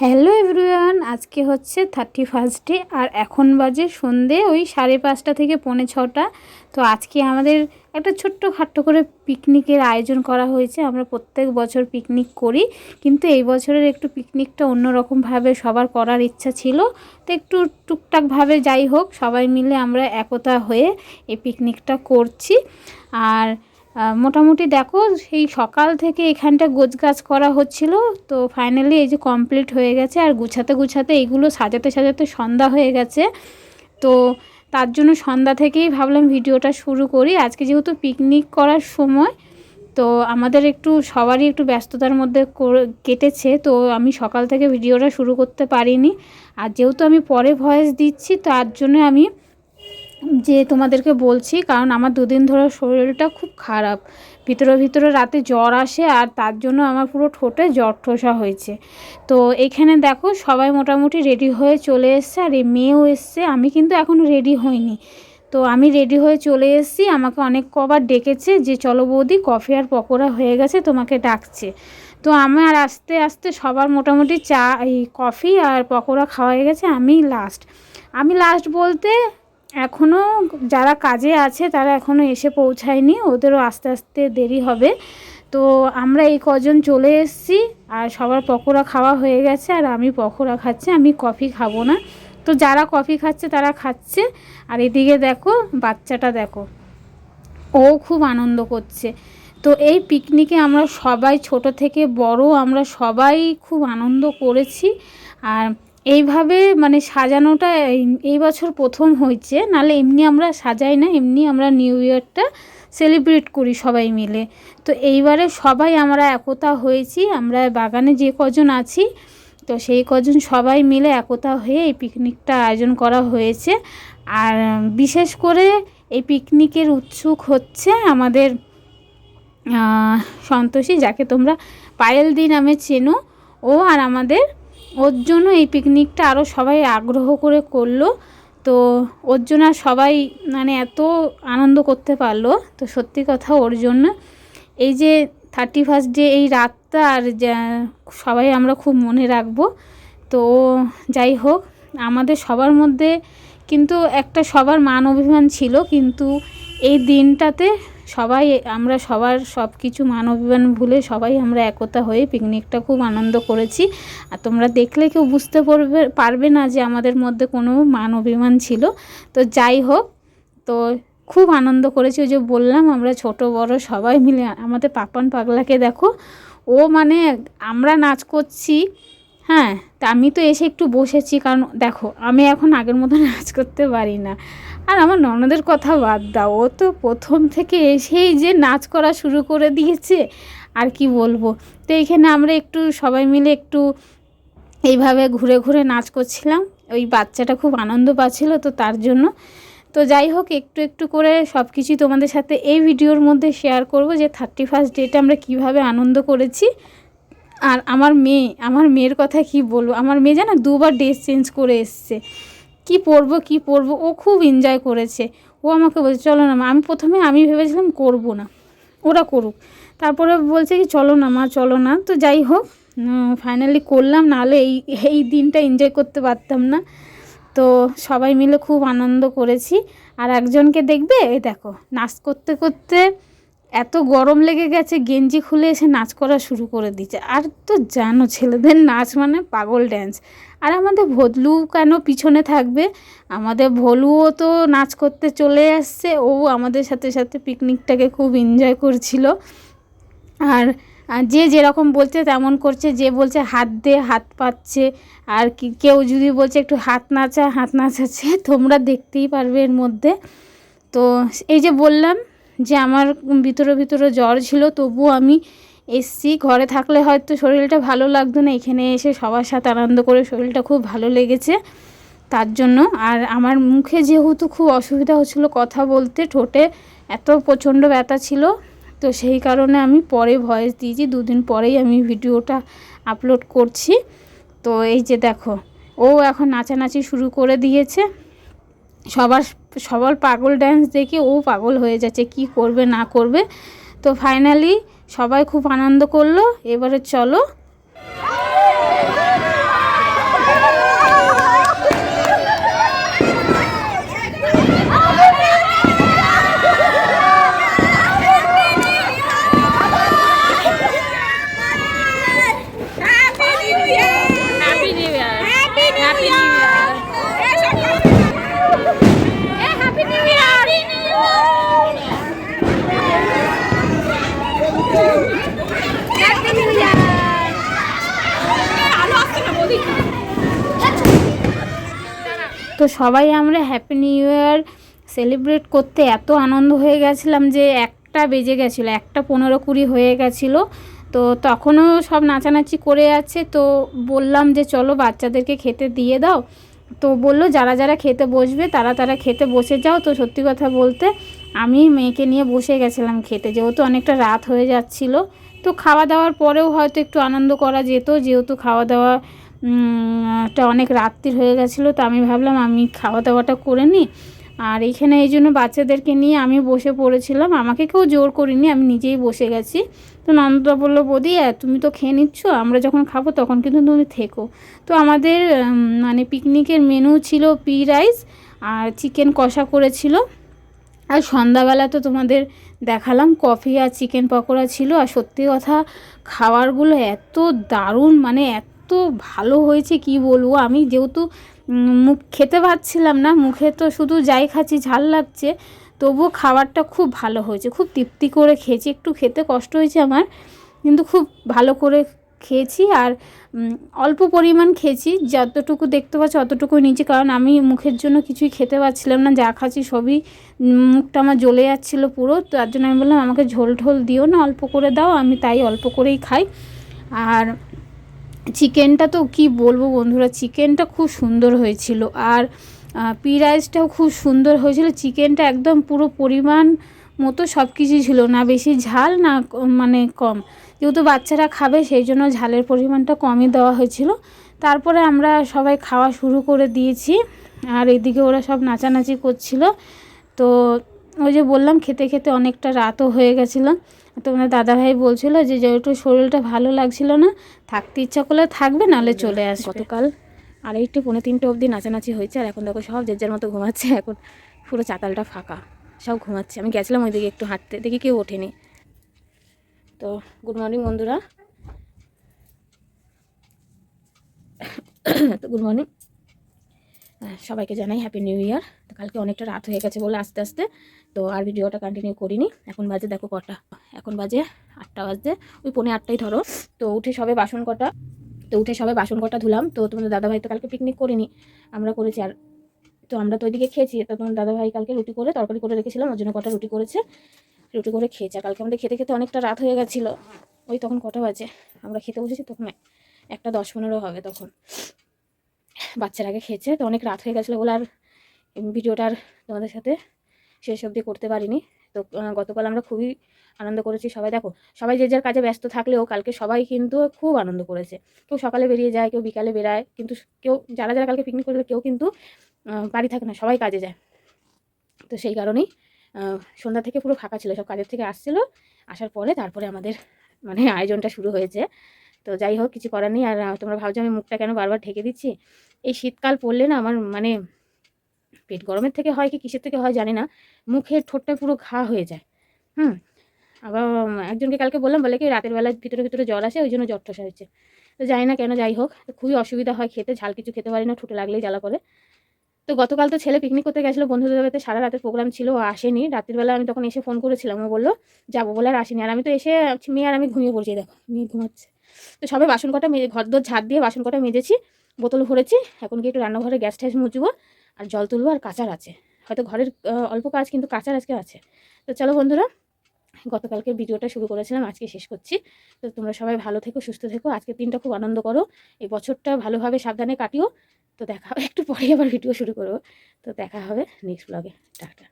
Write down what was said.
Hello everyone, আজকে হচ্ছে thirty ফার্স্টে আর এখন বাজে সন্ধে, ওই সাড়ে পাঁচটা থেকে পৌনে ছটা। তো আজকে আমাদের একটা ছোট্ট খাট্ট করে পিকনিকের আয়োজন করা হয়েছে। আমরা প্রত্যেক বছর পিকনিক করি, কিন্তু এই বছরের একটু পিকনিকটা অন্যরকমভাবে সবার করার ইচ্ছা ছিল। তো একটু টুকটাকভাবে যাই হোক, সবাই মিলে আমরা একতা হয়ে এই পিকনিকটা করছি। আর মোটামুটি দেখো সেই সকাল থেকে এখানটা গোছ গাছ করা হচ্ছিল, তো ফাইনালি এই যে কমপ্লিট হয়ে গেছে আর গুছাতে গুছাতে এইগুলো সাজাতে সাজাতে সন্ধ্যা হয়ে গেছে। তো তার জন্য সন্ধ্যা থেকেই ভাবলাম ভিডিওটা শুরু করি। আজকে যেহেতু পিকনিক করার সময়, তো আমাদের একটু সবারই একটু ব্যস্ততার মধ্যে কেটেছে, তো আমি সকাল থেকে ভিডিওটা শুরু করতে পারিনি। আর যেহেতু আমি পরে ভয়েস দিচ্ছি, তার জন্য আমি যে তোমাদেরকে বলছি, কারণ আমার দুদিন ধরে শরীরটা খুব খারাপ। ভিতরে ভিতরে রাতে জ্বর আসে আর তার জন্য আমার পুরো ঠোঁটে জ্বর ঠোসা হয়েছে। তো এখানে দেখো সবাই মোটামুটি রেডি হয়ে চলে এসছে আর এই মেয়েও এসছে। আমি কিন্তু এখনও রেডি হইনি। তো আমি রেডি হয়ে চলে এসেছি। আমাকে অনেক কবার ডেকেছে যে, চলো বৌদি কফি আর পকোড়া হয়ে গেছে, তোমাকে ডাকছে। তো আমার আস্তে আস্তে সবার মোটামুটি চা, এই কফি আর পকোড়া খাওয়া হয়ে গেছে। আমি লাস্ট আমি লাস্ট বলতে এখনও যারা কাজে আছে তারা এখনও এসে পৌঁছায়নি, ওদেরও আস্তে আস্তে দেরি হবে। তো আমরা এই কজন চলে এসেছি, আর সবার পকোড়া খাওয়া হয়ে গেছে, আর আমি পকোড়া খাচ্ছি, আমি কফি খাব না। তো যারা কফি খাচ্ছে তারা খাচ্ছে, আর এদিকে দেখো, বাচ্চাটা দেখো, ও খুব আনন্দ করছে। তো এই পিকনিকে আমরা সবাই, ছোট থেকে বড়, আমরা সবাই খুব আনন্দ করেছি, আর এইভাবে মানে সাজানোটা এই- বছর প্রথম হয়েছে। নাহলে এমনি আমরা সাজাই না, এমনি আমরা নিউ ইয়ারটা সেলিব্রেট করি সবাই মিলে। তো এইবারে সবাই আমরা একতা হয়েছি, আমরা বাগানে যে কজন আছি, তো সেই কজন সবাই মিলে একতা হয়ে এই পিকনিকটা আয়োজন করা হয়েছে। আর বিশেষ করে এই পিকনিকের উৎসুক হচ্ছে আমাদের সন্তোষী, যাকে তোমরা পায়েল দি নামে চেনো। ও আর আমাদের ওর জন্য এই পিকনিকটা আরও সবাই আগ্রহ করে করল। তো ওর জন্য সবাই মানে এত আনন্দ করতে পারল, তো সত্যি কথা ওর জন্য। এই যে থার্টি ফার্স্ট ডে এই রাতটা আর সবাই আমরা খুব মনে রাখব। তো যাই হোক, আমাদের সবার মধ্যে কিন্তু একটা সবার মান অভিমান ছিল, কিন্তু এই দিনটাতে সবাই, আমরা সবার সব কিছু মান অভিমান ভুলে সবাই আমরা একতা হয়ে পিকনিকটা খুব আনন্দ করেছি। আর তোমরা দেখলে কেউ বুঝতে পারবে পারবে না যে আমাদের মধ্যে কোনো মান অভিমান ছিল। তো যাই হোক, তো খুব আনন্দ করেছি। ওই যে বললাম, আমরা ছোট, বড় সবাই মিলে, আমাদের পাপান পাগলাকে দেখো, ও মানে আমরা নাচ করছি হ্যাঁ তা আমি তো এসে একটু বসেছি, কারণ দেখো, আমি এখন আগের মতো নাচ করতে পারি না। আর আমার ননদের কথা বাদ দাও, ও তো প্রথম থেকে এসেই যে নাচ করা শুরু করে দিয়েছে, আর কি বলব? তো এইখানে আমরা একটু সবাই মিলে একটু এইভাবে ঘুরে ঘুরে নাচ করছিলাম। ওই বাচ্চাটা খুব আনন্দ পাচ্ছিল তো তার জন্য। তো যাই হোক, একটু একটু করে সব কিছুই তোমাদের সাথে এই ভিডিওর মধ্যে শেয়ার করব যে থার্টি ফার্স্ট ডেটে আমরা কীভাবে আনন্দ করেছি। আর আমার মেয়ে, আমার মেয়ের কথা কি বলব? আমার মেয়ে জানো দুবার ড্রেস চেঞ্জ করে এসছে। কি পরবো কি পরবো? ও খুব এনজয় করেছে। ও আমাকে বলছে, চলো না মা। আমি প্রথমে, আমি ভেবেছিলাম করব না। ওরা করুক। তারপরে বলছে কি, চলো না মা, চলো না। তো যাই হোক ফাইনালি করলাম। নাহলে এই এই দিনটা এনজয় করতে পারতাম না। তো সবাই মিলে খুব আনন্দ করেছি। আর একজনকে দেখবে, এই দেখো, নাচ করতে করতে এত গরম লেগে গেছে, গেঞ্জি খুলে এসে নাচ করা শুরু করে দিচ্ছে আর তো জানো, ছেলেদের নাচ মানে পাগল ড্যান্স আর আমাদের ভদলু কেন পিছনে থাকবে? আমাদের ভলুও তো নাচ করতে চলে আসছে, ও আমাদের সাথে সাথে পিকনিকটাকে খুব এনজয় করছিল। আর যে যেরকম বলছে, তেমন করছে, যে বলছে হাত দে, হাত পাচ্ছে আর কি, কেউ যদি বলছে একটু হাত নাচা, হাত নাচাচ্ছে, তোমরা দেখতেই পারবে এর মধ্যে। তো এই যে বললাম যে আমার ভিতরে ভিতরে জ্বর ছিল, তবুও আমি এসছি। ঘরে থাকলে হয়তো শরীরটা ভালো লাগতো না। এখানে এসে সবার সাথে আনন্দ করে শরীরটা খুব ভালো লেগেছে তার জন্য। আর আমার মুখে যেহেতু খুব অসুবিধা হচ্ছিল কথা বলতে, ঠোঁটে এত প্রচণ্ড ব্যথা ছিল, তো সেই কারণে আমি পরে ভয়েস দিয়েছি। দুদিন পরেই আমি ভিডিওটা আপলোড করছি। তো এই যে দেখো, ও এখন নাচানাচি শুরু করে দিয়েছে। সবার সবার পাগল ড্যান্স দেখে ও পাগল হয়ে যাচ্ছে, কি করবে না করবে। তো ফাইনালি সবাই খুব আনন্দ করল, এবারে চলো তো সবাই আমরা হ্যাপি নিউ ইয়ার সেলিব্রেট করতে এত আনন্দ হয়ে গেছিলাম যে একটা বেজে গেছিল, একটা পনেরো কুড়ি হয়ে গেছিল। তো তখনও সব নাচানাচি করে আছে। তো বললাম যে চলো বাচ্চাদেরকে খেতে দিয়ে দাও। তো বলল, যারা যারা খেতে বসবে তারা তারা খেতে বসে যাও। তো সত্যি কথা বলতে আমি মেয়েকে নিয়ে বসে গেছিলাম খেতে, যেহেতু অনেকটা রাত হয়ে যাচ্ছিল, তো খাওয়া দাওয়ার পরেও হয়তো একটু আনন্দ করা যেত, যেহেতু খাওয়া দাওয়া টা অনেক রাত্রির হয়ে গেছিল, তো আমি ভাবলাম আমি খাওয়া দাওয়াটা করে নিই। আর এইখানে এই জন্য বাচ্চাদেরকে নিয়ে আমি বসে পড়েছিলাম, আমাকে কেউ জোর করিনি, আমি নিজেই বসে গেছি। তো নন্দা বলল, বৌদি তুমি তো খেয়ে নিচ্ছ, আমরা যখন খাব তখন কিন্তু তুমি থেকো। তো আমাদের মানে পিকনিকের মেনু ছিল পি রাইস আর চিকেন কষা করেছিল। আর সন্ধ্যাবেলা তো তোমাদের দেখালাম, কফি আর চিকেন পকোড়া ছিল। আর সত্যি কথা, খাবারগুলো এত দারুণ মানে এত ভালো হয়েছে, কি বলব? আমি যেহেতু মুখ খেতে পারছিলাম না, মুখে তো শুধু যাই খাচ্ছি, ঝাল লাগছে, তবুও খাবারটা খুব ভালো হয়েছে। খুব তৃপ্তি করে খেয়েছি, একটু খেতে কষ্ট হয়েছে আমার, কিন্তু খুব ভালো করে খেয়েছি আর অল্প পরিমাণ খেয়েছি। যতটুকু দেখতে পাচ্ছি অতটুকু নিচে কারণ আমি মুখের জন্য কিছুই খেতে পারছিলাম না। যা খাচ্ছি সবই মুখটা আমার জ্বলে যাচ্ছিল পুরো। তার জন্য আমি বললাম, আমাকে ঝোল ঢোল দিও না, অল্প করে দাও, আমি তাই অল্প করেই খাই। আর চিকেনটা তো কি বলব বন্ধুরা, চিকেনটা খুব সুন্দর হয়েছিল। আর পি রাইসটাও খুব সুন্দর হয়েছিল। চিকেনটা একদম পুরো পরিমাণ মতো সব কিছুই ছিল। না বেশি ঝাল, না মানে কম। যেহেতু বাচ্চারা খাবে সেই জন্য ঝালের পরিমাণটা কমই দেওয়া হয়েছিল। তারপরে আমরা সবাই খাওয়া শুরু করে দিয়েছি। আর এদিকে ওরা সব নাচানাচি করছিল। তো ওই যে বললাম খেতে খেতে অনেকটা রাতও হয়ে গেছিল। তোমার দাদাভাই বলছিল যে যেহেতু শরীরটা ভালো লাগছিল না থাকতে ইচ্ছা করলে থাকবে নাহলে চলে আসবে। গতকাল আড়াইটে পৌনে তিনটে অবধি নাচানাচি হয়েছে। আর এখন দেখো সব যে যার মতো ঘুমাচ্ছে এখন পুরো চাতালটা ফাঁকা। সব ঘুমাচ্ছে। আমি গেছিলাম ওইদিকে একটু হাঁটতে। দেখি কেউ ওঠেনি। তো গুড মর্নিং বন্ধুরা। তো গুড মর্নিং সবাইকে জানাই হ্যাপি নিউ ইয়ার তো কালকে অনেকটা রাত হয়ে গেছে বলে আস্তে আস্তে। তো আর ভিডিওটা কন্টিনিউ করিনি। এখন বাজে দেখো কটা। এখন বাজে আটটা বাজে ওই পৌনে আটটাই ধরো। তো উঠে সবে বাসন কটা। তো উঠে সবে বাসন কটা ধুলাম। তো তোমাদের দাদাভাই তো কালকে পিকনিক করিনি। আমরা করেছি আর তো আমরা তো ওইদিকে খেয়েছি। তো তোমার দাদাভাই কালকে রুটি করে তরকারি করে রেখেছিলাম। ওর জন্য কটা রুটি করেছে। রুটি করে খেয়েছে। কালকে আমাদের খেতে খেতে অনেকটা রাত হয়ে গেছিল। ওই তখন কটা বাজে? আমরা খেতে বসেছি তখন একটা দশ পনেরো হবে তখন। বাচ্চার আগে খেয়েছে, তো অনেক রাত হয়ে গেছিল বলে আর ভিডিওটা আর তোমাদের সাথে শেষ অবধি করতে পারিনি। তো গতকাল আমরা খুবই আনন্দ করেছি সবাই। দেখো, সবাই যে যার কাজে ব্যস্ত থাকলেও কালকে সবাই কিন্তু খুব আনন্দ করেছে। কেউ সকালে বেরিয়ে যায়, কেউ বিকালে বেরায়। কিন্তু কেউ, যারা যারা কালকে পিকনিক করল কেউ কিন্তু বাড়ি থাকে না, সবাই কাজে যায়। তো সেই কারণেই সন্ধ্যা থেকে পুরো ফাঁকা ছিল, সব কাজের থেকে আসছিল। আসার পরে তারপরে আমাদের মানে আয়োজনটা শুরু হয়েছে। তো যাই হোক, কিছু করার নেই। আর তোমরা ভাবছ আমি মুখটা কেন বারবার ঢেকে দিচ্ছি? এই শীতকাল পড়লে না আমার মানে পেট গরমের থেকে হয় কি কিসের থেকে হয় জানি না। মুখে ঠোঁটটা পুরো ঘা হয়ে যায়। হুম? আবার একজনকে কালকে বললাম, বলে কি রাতের বেলা ভিতরে ভিতরে জল আসে, ওই জন্য জ্বর ঠসা হয়েছে তো জানি না কেন, যাই হোক, খুবই অসুবিধা হয় খেতে, ঝাল কিছু খেতে পারি না, ঠোঁটে লাগলেই জ্বালা করে। তো গতকাল তো ছেলে পিকনিক করতে গেছিল, বন্ধুদের বাড়িতে সারা রাতের প্রোগ্রাম ছিল, ও আসেনি। রাতের বেলা আমি তখন এসে ফোন করেছিলাম, ও বলল, যাব বলে আর আসেনি। আর আমি তো এসে মেয়ে আর আমি ঘুমিয়ে পড়ছি দেখো, মেয়ে ঘুমাচ্ছে। তো সবে বাসন কটা মেজে ঘর দর ঝাড় দিয়ে বাসন কটা মেজেছি, বোতল ভরেছি, এখন গিয়ে একটু রান্নাঘরে গ্যাস ট্যাস মুছবো, আর জল তুলবো, আর কাচার আছে। হয়তো ঘরের অল্প কাজ, কিন্তু কাঁচার আজকে আছে। তো চলো বন্ধুরা, গতকালকে ভিডিওটা শুরু করেছিলাম, আজকে শেষ করছি। তো তোমরা সবাই ভালো থেকো, সুস্থ থেকো, আজকের দিনটা খুব আনন্দ করো। এই বছরটা ভালোভাবে সাবধানে কাটিও। তো দেখা একটু পরে আবার ভিডিও শুরু করব। তো দেখা হবে নেক্সট ব্লগে টাটা।